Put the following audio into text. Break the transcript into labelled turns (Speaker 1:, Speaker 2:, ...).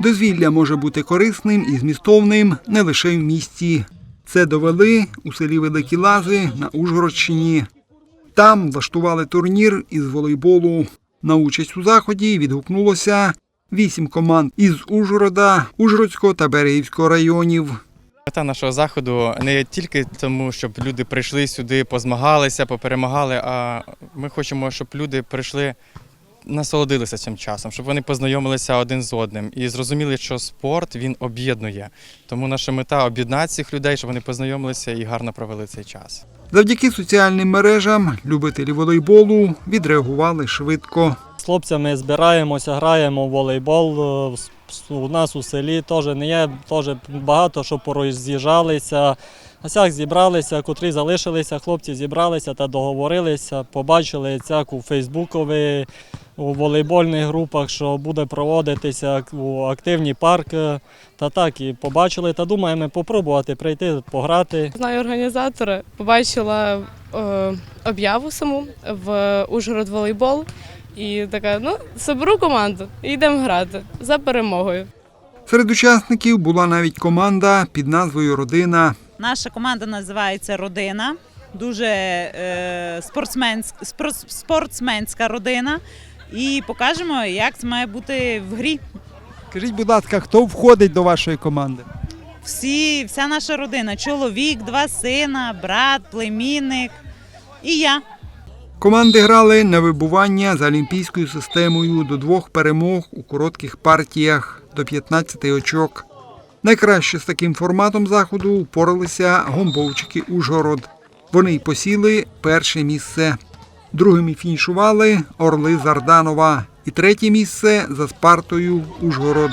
Speaker 1: Дозвілля може бути корисним і змістовним не лише в місті. Це довели у селі Великі Лази на Ужгородщині. Там влаштували турнір із волейболу. На участь у заході відгукнулося вісім команд із Ужгорода, Ужгородського та Берегівського районів.
Speaker 2: Мета нашого заходу не тільки тому, щоб люди прийшли сюди, позмагалися, поперемагали, а ми хочемо, щоб люди прийшли, насолодилися цим часом, щоб вони познайомилися один з одним і зрозуміли, що спорт він об'єднує. Тому наша мета об'єднати цих людей, щоб вони познайомилися і гарно провели цей час.
Speaker 1: Завдяки соціальним мережам любителі волейболу відреагували швидко.
Speaker 3: З хлопцями збираємося, граємо в волейбол. е, У нас у селі теж не є теж багато, що пороз'їжджалися. А зібралися, котрі залишилися, хлопці зібралися та договорилися, побачили цяк у Фейсбукові, у волейбольних групах, що буде проводитися у активні парки. Та так, і побачили та думаємо попробувати прийти, пограти.
Speaker 4: Знаю організатора, побачила е, об'яву саму в Ужгород волейбол. І така, ну, соберу команду і йдемо грати за перемогою.
Speaker 1: Серед учасників була навіть команда під назвою Родина.
Speaker 5: Наша команда називається Родина. Дуже е, спортсменська, спортсменська родина. І покажемо, як це має бути в грі.
Speaker 1: Скажіть, будь ласка, хто входить до вашої команди?
Speaker 5: Всі, вся наша родина: чоловік, два сина, брат, племінник і я.
Speaker 1: Команди грали на вибування за олімпійською системою до двох перемог у коротких партіях до 15 очок. Найкраще з таким форматом заходу впоралися гомбовчики Ужгород. Вони посіли перше місце. Другими фінішували Орли Зарданова і третє місце за Спартою Ужгород.